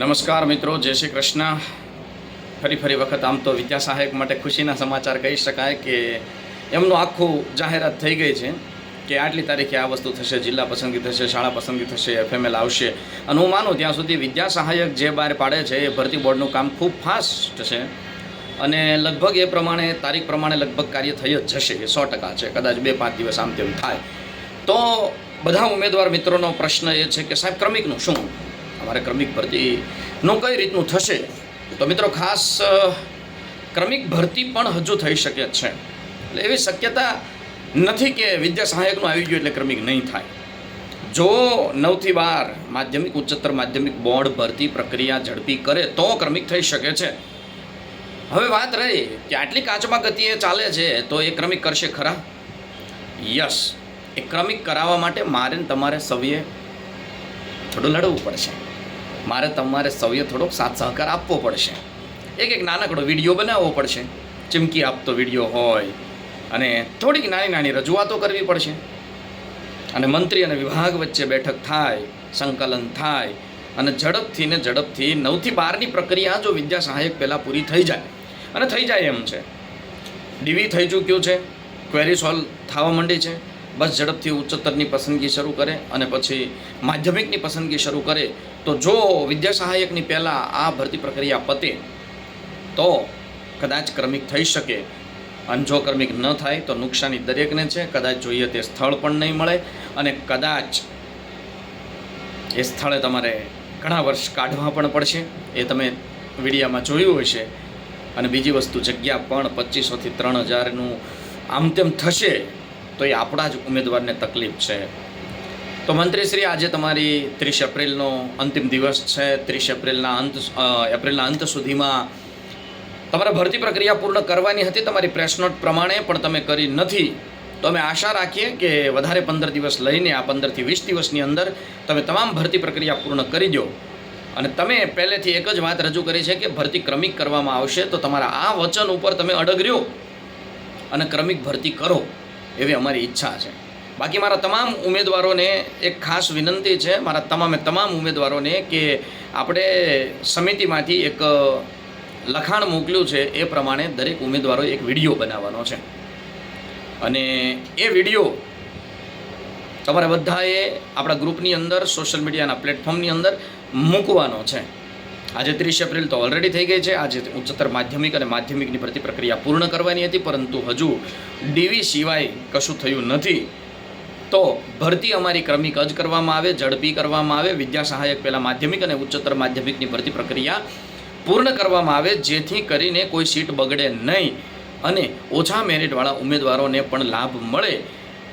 નમસ્કાર મિત્રો, જય શ્રી કૃષ્ણ. ફરી ફરી વખત આમ તો વિદ્યા સહાયક માટે ખુશીના સમાચાર કહી શકાય કે એમનું આખું જાહેરાત થઈ ગઈ છે કે આટલી તારીખે આ વસ્તુ થશે, જિલ્લા પસંદગી થશે, શાળા પસંદગી થશે એફએમએલ આવશે. અને હું માનું ત્યાં સુધી વિદ્યા સહાયક જે બહાર પાડે છે, એ ભરતી બોર્ડનું કામ ખૂબ ફાસ્ટ છે. અને લગભગ એ પ્રમાણે, તારીખ પ્રમાણે લગભગ કાર્ય થઈ જ જશે, એ સો ટકા છે. કદાચ બે, પાંચ દિવસ આમ તેમ થાય. તો બધા ઉમેદવાર મિત્રોનો પ્રશ્ન એ છે કે સાહેબ, ક્રમિકનું શું? અમારે ક્રમિક ભરતીનું કઈ રીતનું થશે? તો મિત્રો ખાસ ક્રમિક ભરતી પણ હજુ થઈ શકે છે. એટલે એવી શક્યતા નથી કે વિદ્યા સહાયકનું આવી ગયું એટલે ક્રમિક નહીં થાય. જો નવથી બાર માધ્યમિક, ઉચ્ચતર માધ્યમિક બોર્ડ ભરતી પ્રક્રિયા ઝડપી કરે તો ક્રમિક થઈ શકે છે. હવે વાત રહી કે આટલી કાચમાં ગતિએ ચાલે છે તો એ ક્રમિક કરશે ખરા? યસ. એ ક્રમિક કરાવવા માટે મારે તમારે સૌએ થોડું લડવું પડશે. મારે તમારે સૌએ થોડોક સાથ સહકાર આપવો પડશે. એક એક નાનકડો વીડિયો બનાવવો પડશે. ચીમકી આપતો વીડિયો હોય અને થોડીક નાની નાની રજૂઆતો કરવી પડશે. અને મંત્રી અને વિભાગ વચ્ચે બેઠક થાય, સંકલન થાય અને ઝડપથી ને ઝડપથી નવથી બારની પ્રક્રિયા જો વિદ્યા સહાયક પહેલાં પૂરી થઈ જાય. અને થઈ જાય એમ છે. ડીવી થઈ ચૂક્યું છે. ક્વેરી સોલ્વ થવા માંડી છે. બસ ઝડપથી ઉચ્ચતરની પસંદગી શરૂ કરે અને પછી માધ્યમિકની પસંદગી શરૂ કરે. તો જો વિદ્યા સહાયકની પહેલાં આ ભરતી પ્રક્રિયા પતે, તો કદાચ ક્રમિક થઈ શકે. અને જો ક્રમિક ન થાય, તો નુકસાની દરેકને છે. કદાચ જોઈએ તે સ્થળ પણ નહીં મળે અને કદાચ એ સ્થળે તમારે ઘણા વર્ષ કાઢવા પણ પડશે. એ તમે વિડીયામાં જોયું હશે. અને બીજી વસ્તુ, જગ્યા પણ પચીસોથી ત્રણ હજારનું આમ તેમ થશે. તો એ આપણા જ ઉમેદવારને તકલીફ છે. તો મંત્રીશ્રી, આજે તમારી ત્રીસ એપ્રિલનો અંતિમ દિવસ છે. ત્રીસ એપ્રિલના અંત એપ્રિલના અંત સુધીમાં તમારે ભરતી પ્રક્રિયા પૂર્ણ કરવાની હતી તમારી પ્રેસ પ્રમાણે, પણ તમે કરી નથી. તો અમે આશા રાખીએ કે વધારે પંદર દિવસ લઈને, આ પંદરથી વીસ દિવસની અંદર તમે તમામ ભરતી પ્રક્રિયા પૂર્ણ કરી દો. અને તમે પહેલેથી એક જ વાત રજૂ કરી છે કે ભરતી ક્રમિક કરવામાં આવશે, તો તમારા આ વચન ઉપર તમે અડગ રહ્યો અને ક્રમિક ભરતી કરો. એવી અમારી ઈચ્છા છે. બાકી મારા તમામ ઉમેદવારોને એક ખાસ વિનંતી છે, મારા તમામે તમામ ઉમેદવારોને કે આપણે સમિતિમાંથી એક લખાણ મોકલ્યું છે એ પ્રમાણે દરેક ઉમેદવારો એક વીડિયો બનાવવાનો છે. અને એ વીડિયો તમારે બધાએ આપણા ગ્રુપની અંદર, સોશિયલ મીડિયાના પ્લેટફોર્મની અંદર મૂકવાનો છે. આજે ત્રીસ એપ્રિલ તો ઓલરેડી થઈ ગઈ છે. આજે ઉચ્ચતર માધ્યમિક અને માધ્યમિકની ભરતી પ્રક્રિયા પૂર્ણ કરવાની હતી, પરંતુ હજુ ડીવી સિવાય કશું થયું નથી. તો ભરતી અમારી ક્રમિક જ કરવામાં આવે, ઝડપી કરવામાં આવે. વિદ્યા સહાયક પહેલાં માધ્યમિક અને ઉચ્ચતર માધ્યમિકની ભરતી પ્રક્રિયા પૂર્ણ કરવામાં આવે, જેથી કરીને કોઈ સીટ બગડે નહીં અને ઓછા મેરિટવાળા ઉમેદવારોને પણ લાભ મળે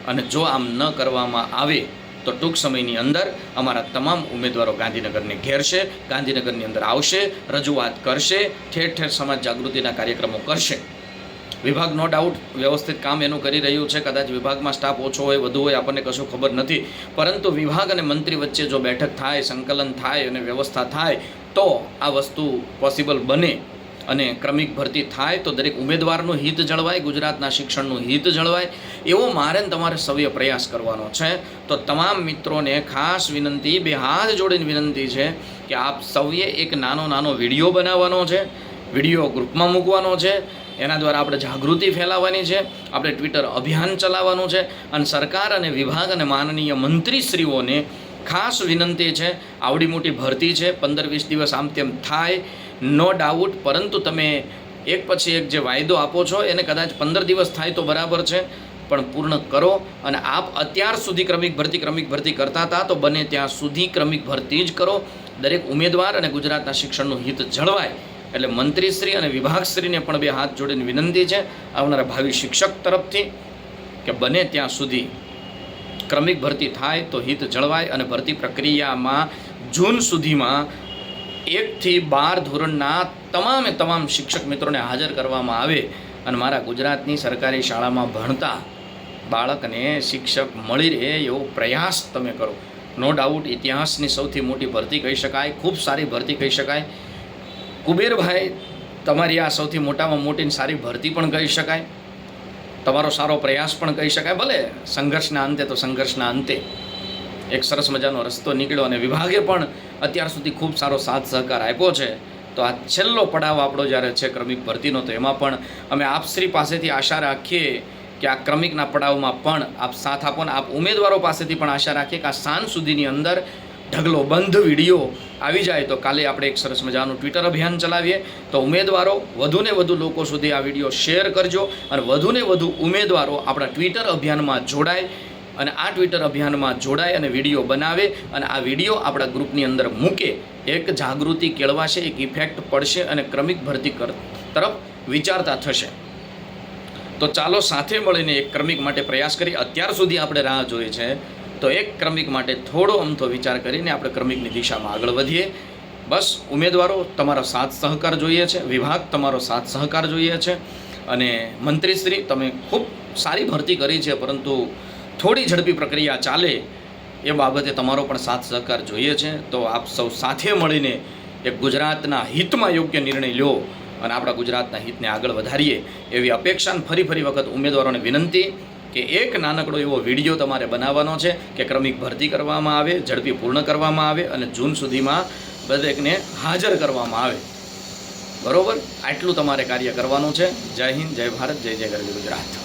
અને જો આમ ન કરવામાં આવે તો ટૂંક સમયની અંદર અમારા તમામ ઉમેદવારો ગાંધીનગરને ઘેરશે, ગાંધીનગરની અંદર આવશે, રજૂઆત કરશે, ઠેર ઠેર સમાજ જાગૃતિના કાર્યક્રમો કરશે. વિભાગ નો ડાઉટ વ્યવસ્થિત કામ એનું કરી રહ્યું છે. કદાચ વિભાગમાં સ્ટાફ ઓછો હોય, વધુ હોય, આપણને કશું ખબર નથી. પરંતુ વિભાગ અને મંત્રી વચ્ચે જો બેઠક થાય, સંકલન થાય અને વ્યવસ્થા થાય, તો આ વસ્તુ પોસિબલ બને. અને ક્રમિક ભરતી થાય તો દરેક ઉમેદવારનું હિત જળવાય, ગુજરાતના શિક્ષણનું હિત જળવાય. એવો મારે તમારે સૌએ પ્રયાસ કરવાનો છે. તો તમામ મિત્રોને ખાસ વિનંતી, બે હાથ જોડીને વિનંતી છે કે આપ સૌએ એક નાનો નાનો વીડિયો બનાવવાનો છે, વીડિયો ગ્રુપમાં મૂકવાનો છે. એના દ્વારા આપણે જાગૃતિ ફેલાવવાની છે, આપણે ટ્વિટર અભિયાન ચલાવવાનું છે અને સરકાર અને વિભાગ અને માનનીય મંત્રીશ્રીઓને ખાસ વિનંતી છે. આવડી મોટી ભરતી છે, પંદર વીસ દિવસ આમ તેમ થાય. નો ડાઉટ, પરંતુ તમે એક પછી એક જે વાયદો આપો છો, એને કદાચ પંદર દિવસ થાય તો બરાબર છે, પણ પૂર્ણ કરો અને આપ અત્યાર સુધી ક્રમિક ભરતી ક્રમિક ભરતી કરતા હતા, તો બને ત્યાં સુધી ક્રમિક ભરતી જ કરો. દરેક ઉમેદવાર અને ગુજરાતના શિક્ષણનું હિત જળવાય. એટલે મંત્રીશ્રી અને વિભાગશ્રીને પણ બે હાથ જોડીને વિનંતી છે, આવનારા ભાવિ શિક્ષક તરફથી, કે બને ત્યાં સુધી ક્રમિક ભરતી થાય તો હિત જળવાય અને ભરતી પ્રક્રિયામાં જૂન સુધીમાં એકથી બાર ધોરણના તમામે તમામ શિક્ષક મિત્રોને હાજર કરવામાં આવે અને મારા ગુજરાતની સરકારી શાળામાં ભણતા બાળકને શિક્ષક મળી રહે એવો પ્રયાસ તમે કરો. નો ડાઉટ, ઇતિહાસની સૌથી મોટી ભરતી કહી શકાય, ખૂબ સારી ભરતી કહી શકાય. કુબેરભાઈ, તમારી આ સૌથી મોટામાં મોટી સારી ભરતી પણ કહી શકાય. તમારો સારો પ્રયાસ પણ કહી શકાય. ભલે સંઘર્ષના અંતે તો સંઘર્ષના અંતે. એક સરસ મજાનો રસ્તો નીકળ્યો અને વિભાગે પણ અત્યાર સુધી ખૂબ સારો સાથ સહકાર આપ્યો છે. તો આ છેલ્લો પડાવ આપણો જ્યારે છે ક્રમિક ભરતીનો, તો એમાં પણ અમે આપશ્રી પાસેથી આશા રાખીએ કે આ ક્રમિકના પડાવમાં પણ આપ સાથ આપો ને આપ ઉમેદવારો પાસેથી પણ આશા રાખીએ કે આ સાંજ સુધીની અંદર ઢગલો બંધ વીડિયો આવી જાય. તો કાલે આપણે એક સરસ મજાનું ટ્વિટર અભિયાન ચલાવીએ. તો ઉમેદવારો, વધુને વધુ લોકો સુધી આ વીડિયો શેર કરજો અને વધુને વધુ ઉમેદવારો આપણા ટ્વિટર અભિયાનમાં જોડાય. અને આ ટ્વિટર અભિયાનમાં જોડાય અને વીડિયો બનાવે અને આ વીડિયો આપણા ગ્રુપની અંદર મૂકે. એક જાગૃતિ કેળવાશે, એક ઇફેક્ટ પડશે અને ક્રમિક ભરતી તરફ વિચારતા થશે. તો ચાલો સાથે મળીને એક ક્રમિક માટે પ્રયાસ કરીએ અત્યાર સુધી આપણે રાહ જોઈએ છે. તો એક ક્રમિક માટે થોડો અમથો વિચાર કરીને આપણે ક્રમિકની દિશામાં આગળ વધીએ. બસ, ઉમેદવારો, તમારો સાથ સહકાર જોઈએ છે. વિભાગ, તમારો સાથ સહકાર જોઈએ છે. અને મંત્રીશ્રી, તમે ખૂબ સારી ભરતી કરી છે, પરંતુ થોડી ઝડપી પ્રક્રિયા ચાલે એ બાબતે તમારો પણ સાથ સહકાર જોઈએ છે. તો આપ સૌ સાથે મળીને એક ગુજરાતના હિતમાં યોગ્ય નિર્ણય લો અને આપણા ગુજરાતના હિતને આગળ વધારીએ એવી અપેક્ષાને ફરી ફરી વખત ઉમેદવારોને વિનંતી કે એક નાનકડો એવો વીડિયો તમારે બનાવવાનો છે કે ક્રમિક ભરતી કરવામાં આવે, ઝડપી પૂર્ણ કરવામાં આવે અને જૂન સુધીમાં દરેકને હાજર કરવામાં આવે. બરોબર? આટલું તમારે કાર્ય કરવાનું છે. જય હિન્દ, જય ભારત, જય જય ગરવી ગુજરાત.